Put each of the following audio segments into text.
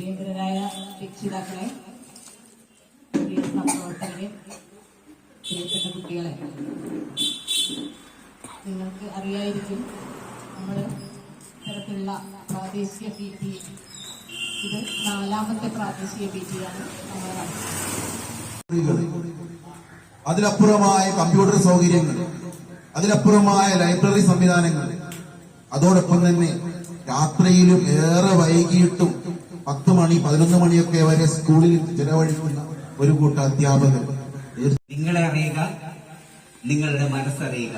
കേന്ദ്രരായ രക്ഷിതാക്കളെ സഹപ്രവർത്തകരെ പ്രിയപ്പെട്ട കുട്ടികളെ നിങ്ങൾക്ക് അറിയായിരിക്കും നമ്മൾ ഇത്തരത്തിലുള്ള പ്രാദേശിക പി ടി ഇത് നാലാമത്തെ പ്രാദേശിക പി ടി നമ്മൾ അതിലപ്പുറമായ കമ്പ്യൂട്ടർ സൗകര്യങ്ങൾ അതിലപ്പുറമായ ലൈബ്രറി സംവിധാനങ്ങൾ അതോടൊപ്പം തന്നെ രാത്രിയിലും ഏറെ വൈകിയിട്ടും പത്ത് മണി പതിനൊന്ന് മണിയൊക്കെ വരെ സ്കൂളിൽ ചെലവഴിക്കുന്ന ഒരു കൂട്ടം അധ്യാപകർ നിങ്ങളെ അറിയുക നിങ്ങളുടെ മനസ്സറിയുക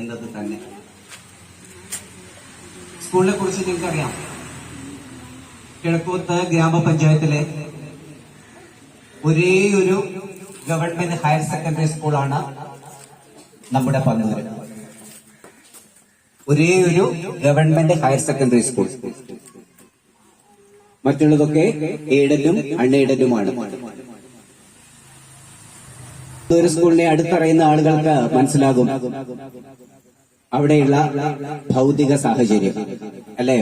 എന്നത് തന്നെ. സ്കൂളിനെ കുറിച്ച് നിങ്ങൾക്കറിയാം. കിഴക്കൂത്ത് ഗ്രാമപഞ്ചായത്തിലെ ഒരേ ഒരു ഗവൺമെന്റ് ഹയർ സെക്കൻഡറി സ്കൂളാണ് നമ്മുടെ പന്നൂര് ഒരേ ഒരു ഗവൺമെന്റ് ഹയർ സെക്കൻഡറി സ്കൂൾ. മറ്റുള്ളതൊക്കെ എയ്ഡലും അൺഎയ്ഡലുമാണ് ഒരു സ്കൂളിനെ അടുത്തറിയുന്ന ആളുകൾക്ക് മനസ്സിലാകും. അവിടെയുള്ള ഭൗതിക സാഹചര്യം. അല്ലേ?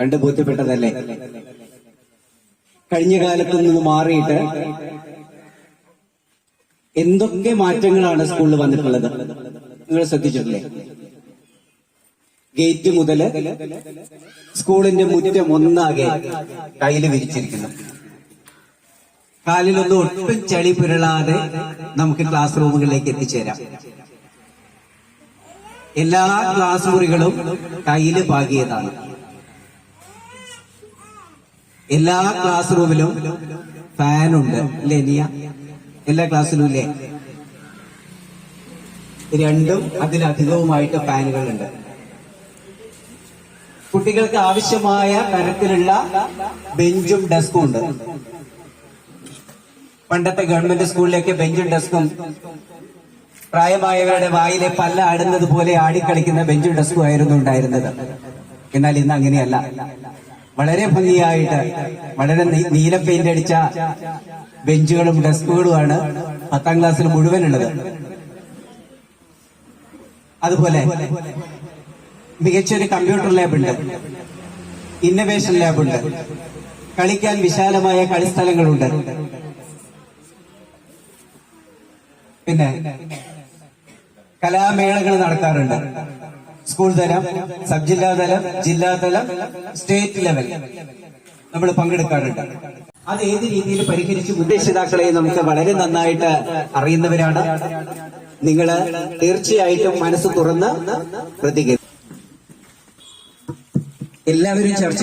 കണ്ടു ബോധ്യപ്പെട്ടതല്ലേ? കഴിഞ്ഞ കാലത്ത് നിന്ന് മാറിയിട്ട് എന്തൊക്കെ മാറ്റങ്ങളാണ് സ്കൂളിൽ വന്നിട്ടുള്ളത്? നിങ്ങൾ ശ്രദ്ധിച്ചിട്ടില്ലേ? ഗേറ്റ് മുതൽ സ്കൂളിന്റെ മുറ്റം ഒന്നാകെ കയ്യിൽ വിരിച്ചിരിക്കുന്നു. കാലിലൊന്നും ഒട്ടും ചളി പുരളാതെ നമുക്ക് ക്ലാസ് റൂമുകളിലേക്ക് എത്തിച്ചേരാം. എല്ലാ ക്ലാസ് മുറികളും കയ്യിൽ പാകിയതാണ്. എല്ലാ ക്ലാസ് റൂമിലും ഫാനുണ്ട്. അല്ലേ നിയ? എല്ലാ ക്ലാസ്സിലും ഇല്ലേ? രണ്ടും അതിലധികവുമായിട്ട് ഫാനുകളുണ്ട്. കുട്ടികൾക്ക് ആവശ്യമായ തരത്തിലുള്ള ബെഞ്ചും ഡെസ്കും ഉണ്ട്. പണ്ടത്തെ ഗവൺമെന്റ് സ്കൂളിലേക്ക് ബെഞ്ചും ഡെസ്കും പ്രായമായവരുടെ വായിലെ പല്ല ആടുന്നത് പോലെ ആടിക്കളിക്കുന്ന ബെഞ്ചും ഡെസ്കും ആയിരുന്നു ഉണ്ടായിരുന്നത്. എന്നാൽ ഇന്ന് അങ്ങനെയല്ല. വളരെ ഭംഗിയായിട്ട് വളരെ നീല പെയിന്റ് അടിച്ച ബെഞ്ചുകളും ഡെസ്കുകളുമാണ് പത്താം ക്ലാസ്സിൽ മുഴുവൻ ഉള്ളത് അതുപോലെ മികച്ചൊരു കമ്പ്യൂട്ടർ ലാബ് ഉണ്ട്. ഇന്നവേഷൻ ലാബ് ഉണ്ട്. കളിക്കാൻ വിശാലമായ കളിസ്ഥലങ്ങളുണ്ട്. പിന്നെ കലാമേളകൾ നടക്കാറുണ്ട് സ്കൂൾ തലം സബ് ജില്ലാ തലം ജില്ലാ തലം സ്റ്റേറ്റ് ലെവൽ നമ്മൾ പങ്കെടുക്കാറുണ്ട്. അത് ഏത് രീതിയിൽ പരിഹരിച്ചു ഉദ്ദേശിതാക്കളെ നമുക്ക് വളരെ നന്നായിട്ട് അറിയുന്നവരാണ്. നിങ്ങൾ തീർച്ചയായിട്ടും മനസ്സ് തുറന്ന് പ്രതികരിക്കും. എല്ലാവരും ചർച്ച